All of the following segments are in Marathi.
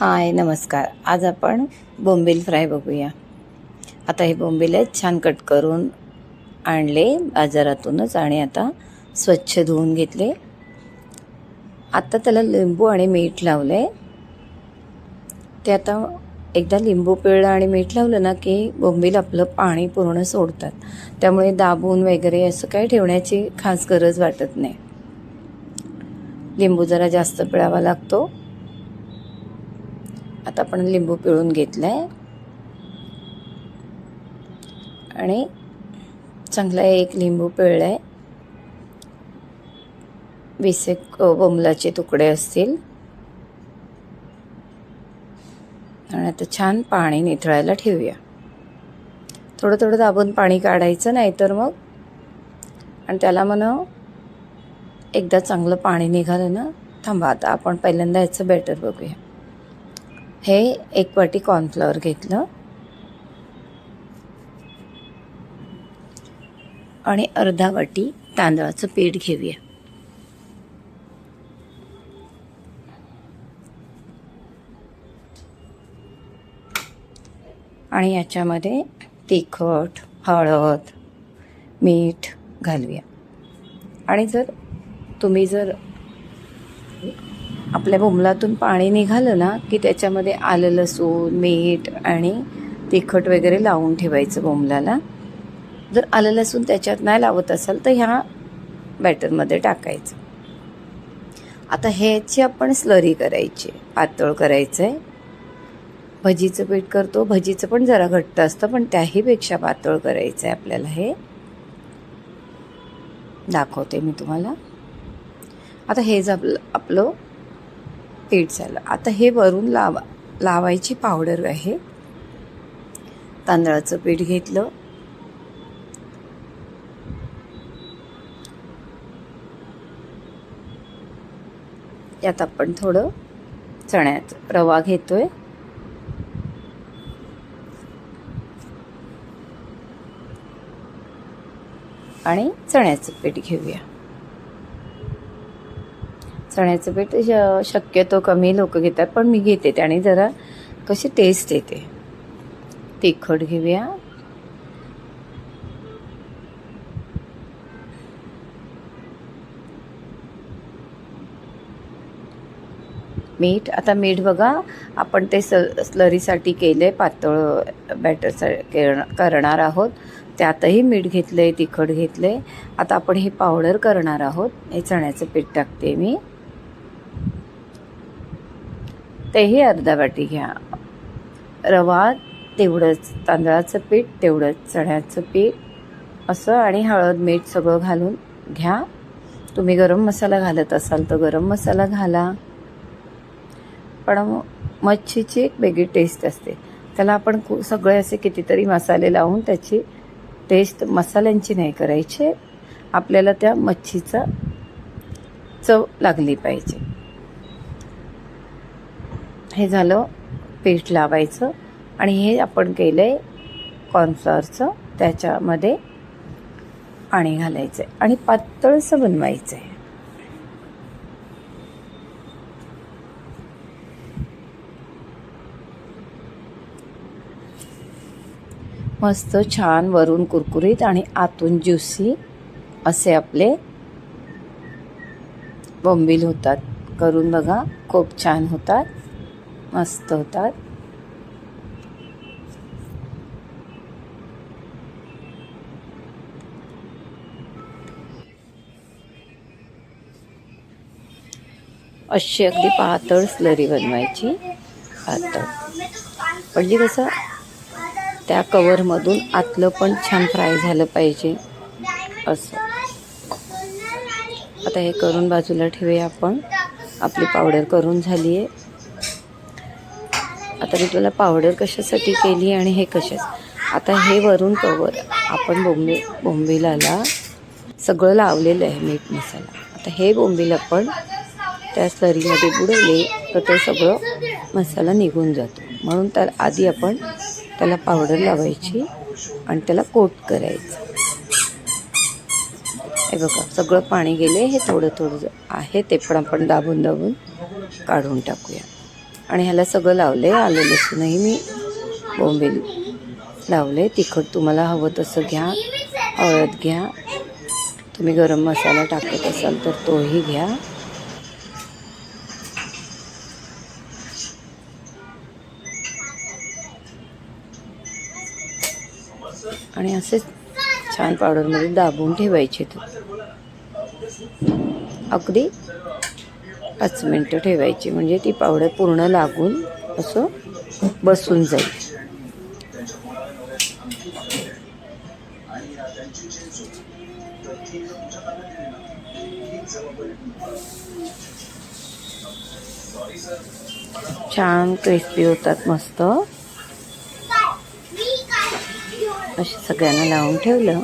हाय नमस्कार. आज आपण बोंबील फ्राय बघूया. आता हे बोंबील आहेत छान कट करून आणले बाजारातूनच आणि आता स्वच्छ धुवून घेतले. आत्ता त्याला लिंबू आणि मीठ लावले ते आता एकदा लिंबू पिळलं आणि मीठ लावलं ना की बोंबील आपलं पाणी पूर्ण सोडतात. त्यामुळे दाबून वगैरे असं काही ठेवण्याची खास गरज वाटत नाही. लिंबू जरा जास्त पिळावा लागतो. आता आपण लिंबू पिळून घेतलंय. आणि चांगला एक लिंबू पिळलाय. वीस एक बोंबलाचे तुकडे असतील. आणि आता छान पाणी निथळायला ठेवूया. थोडं थोडं दाबून पाणी काढायचं नाही तर मग आणि त्याला म्हणा एकदा चांगलं पाणी निघालं ना थांबा आता आपण पहिल्यांदा याचं बॅटर बघूया. हे एक वाटी कॉर्नफ्लॉवर घेतलं. आणि अर्धा वाटी तांदळाचं पीठ घेऊया. आणि याच्यामध्ये तिखट हळद मीठ घालूया. आणि जर तुम्ही जर आपल्या बोंबलातून पाणी निघालं ना की त्याच्यामध्ये आलं लसूण मीठ आणि तिखट वगैरे लावून ठेवायचं बोंबलाला. जर आलं लसूण त्याच्यात नाही लावत असाल तर ह्या बॅटरमध्ये टाकायचं. आता ह्याची आपण स्लरी करायची पातळ करायचं आहे भजीचं पीठ करतो भजीचं पण जरा घट्ट असतं पण त्याहीपेक्षा पातळ करायचं आहे आपल्याला हे. दाखवते मी तुम्हाला. आता हे आपलं आपलं पीठ झालं. आता हे वरून लावा लावायची पावडर आहे. तांदळाचं पीठ घेतलं. यात आपण थोडं चण्याचं रवा घेतोय. आणि चण्याचं पीठ घेऊया. चण्याचं पीठ श- शक्यतो कमी लोक घेतात पण मी घेते त्याने जरा कशी टेस्ट येते. तिखट घेऊया. मीठ आता मीठ बघा आपण ते स स्लरीसाठी केलं आहे पातळ बॅटर करणार आहोत. त्यातही मीठ घेतलं आहे तिखट घेतलं आहे आता आपण हे पावडर करणार आहोत. हे चण्याचं पीठ टाकते मी. तेही अर्धा वाटी घ्या. रवा तेवढंच तांदळाचं पीठ तेवढंच चण्याचं पीठ असं आणि हळद मीठ सगळं घालून घ्या. तुम्ही गरम मसाला घालत असाल तर गरम मसाला घाला. पण मच्छीची एक वेगळी टेस्ट असते. त्याला आपण कु सगळे असे कितीतरी मसाले लावून त्याची टेस्ट मसाल्यांची नाही करायची. आपल्याला त्या मच्छीचा चव लागली पाहिजे. हे झालं पीठ लावायचं आणि हे आपण केलं आहे कॉर्नफ्लॉवरचं त्याच्यामध्ये पाणी घालायचं आहे आणि पातळसं बनवायचं आहे मस्त छान वरून कुरकुरीत आणि आतून ज्युसी असे आपले बोंबील होतात. करून बघा खूप छान होतात. मस्त होतात. अशी अगदी पातळ स्लरी बनवायची. पातळ. म्हणजे कसं त्या कवरमधून आतलं पण छान फ्राय झालं पाहिजे. असं. आता हे करून बाजूला ठेवूया आपण. आपली पावडर करून झाली आहे आता मी तुला पावडर कशासाठी केली आणि हे कशा आता हे वरून कवर आपण बोंबे बोंबिलाला सगळं लावलेलं आहे मीठ मसाला. आता हे बोंबील आपण त्या सरीमध्ये बुडवले तर ते सगळं मसाला निघून जातो. म्हणून तर आधी आपण त्याला पावडर लावायची आणि त्याला कोट करायचं. हे बघा सगळं पाणी गेले हे थोडं थोडं आहे ते पण आपण दाबून दाबून काढून टाकूया. आणि ह्याला सगळं लावले आलं लसूणही मी बोंबील लावले तिखट तुम्हाला हवं तसं घ्या हळद घ्या. तुम्ही गरम मसाला टाकत असाल तर तोही घ्या. आणि असे छान पावडरमध्ये दाबून ठेवायचे ते. अगदी पाच मिनटं ठेवायची. म्हणजे ती पावडर पूर्ण लागून असं बसून जाईल. छान क्रिस्पी होतात मस्त. असे सगळ्यांना लावून ठेवलं.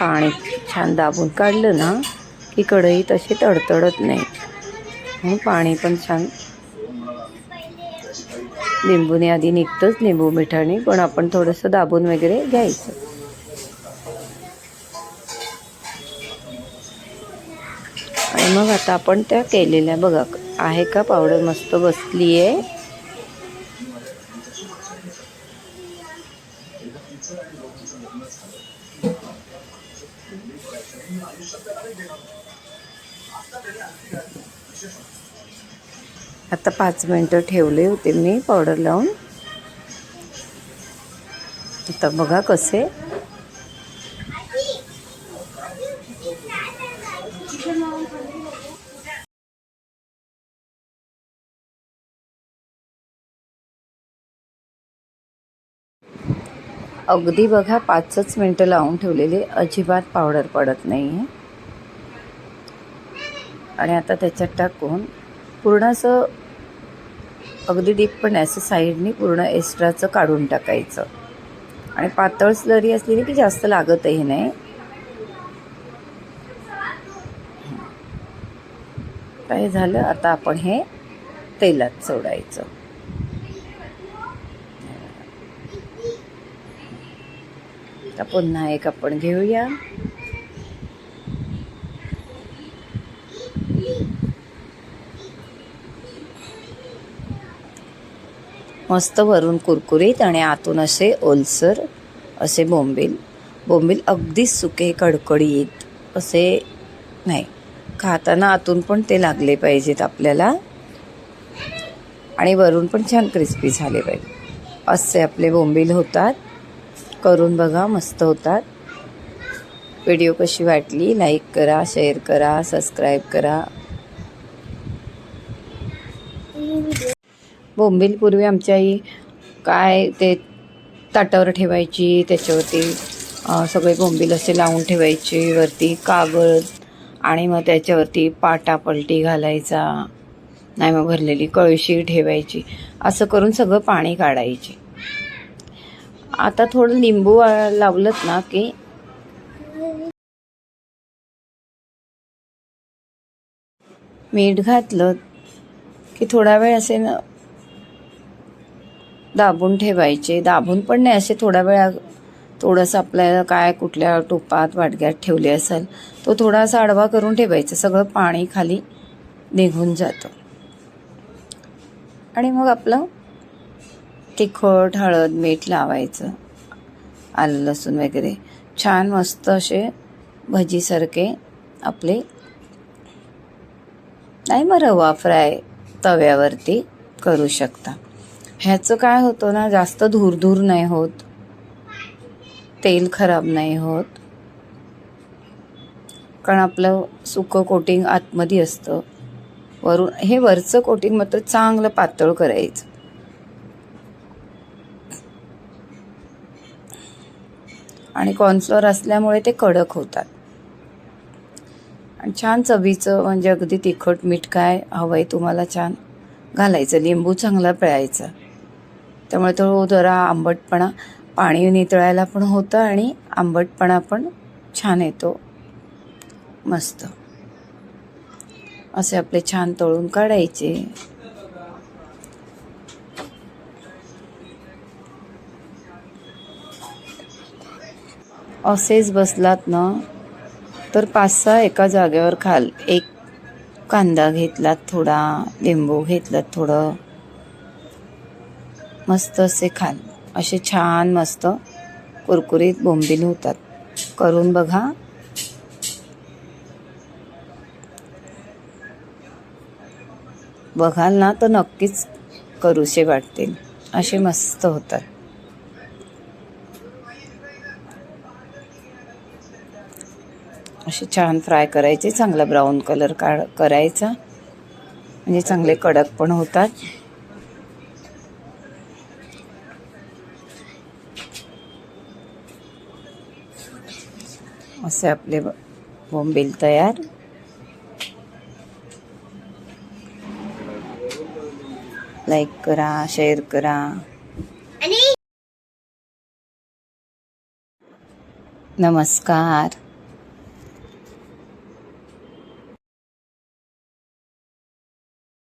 पाणी छान दाबून काढलं ना की कढई तशी तडतडत नाही. म्हणून पाणी पण छान. लिंबूने आधी निघतंच लिंबू मिठाने पण आपण थोडंसं दाबून वगैरे घ्यायचं. मग आता आपण त्या केलेल्या बघा आहे का पावडर मस्त बसली आहे आता पाच मिनटं ठेवले होते मी पावडर लावून. आता बघा कसे अगदी बघा पाचच मिनटं लावून ठेवलेले अजिबात पावडर पडत नाही आहे आणि आता त्याच्यात टाकून पूर्ण असं अगदी डीप पण आहे असं साईडनी पूर्ण एक्स्ट्राचं काढून टाकायचं. आणि पातळ स्लरी असलेली की जास्त लागतही नाही. काय झालं? आता आपण हे तेलात सोडायचं. आता पुन्हा एक आपण घेऊया. मस्त वरून कुरकुरीत आणि आतून असे ओलसर असे बोंबील. बोंबील अगदीच सुके कडकडीत असे नाही खाताना आतून पण ते लागले पाहिजेत आपल्याला. आणि वरून पण छान क्रिस्पी झाले पाहिजे. असे आपले बोंबील होतात. करून बघा मस्त होतात. व्हिडिओ कशी वाटली? लाईक करा शेअर करा सबस्क्राईब करा. बोंबीलपूर्वी आमच्या आई काय ते ताटावर ठेवायची त्याच्यावरती सगळे बोंबील असे लावून ठेवायचे वरती कागद आणि मग त्याच्यावरती पाटा पलटी घालायचा. नाही मग भरलेली कळशी ठेवायची. असं करून सगळं पाणी काढायचे. आता थोडं लिंबू लावलंत ना की. मीठ घातलं की थोडा वेळ असे न दाबून ठेवायचे. दाबून पण नाही असे थोडा वेळ थोडंसं आपल्याला काय कुठल्या टोपात वाटग्यात ठेवले असेल तो थोडासा आडवा करून ठेवायचा. सगळं पाणी खाली निघून जातं. आणि मग आपलं तिखट हळद मीठ लावायचं. आलं लसूण वगैरे. छान मस्त असे भजीसारखे आपले नाही मग रवा फ्राय तव्यावरती करू शकता. ह्याचं काय होतं ना जास्त धूर नाही होत. तेल खराब नाही होत. कारण आपलं सुकं कोटिंग आतमध्ये असतं. वरून हे वरचं कोटिंग मात्र चांगलं पातळ करायचं. आणि कॉर्नफ्लोअर असल्यामुळे ते कडक होतात. आणि छान चवीचं म्हणजे अगदी तिखट मीठ काय हवं आहे तुम्हाला छान घालायचं. लिंबू चांगला पिळायचा. त्यामुळे तो जरा आंबटपणा पाणी नितळायला पण होतं आणि आंबटपणा पण छान येतो. मस्त. असे आपले छान तळून काढायचे. असेच बसलात ना तर पाच सहा एका जागेवर खाल. एक कांदा घेतलात थोडा लिंबू घेतलात थोडं. मस्त असे खाल. असे छान मस्त कुरकुरीत बोंबील होतात. करून बघा. बघाल ना तर नक्कीच करूसे वाटतील. असे मस्त होतात. असे छान फ्राय करायचे. चांगला ब्राऊन कलर काढ करायचा. म्हणजे चांगले कडक पण होतात. असे आपले बोंबील तयार. लाईक करा शेअर करा. नमस्कार.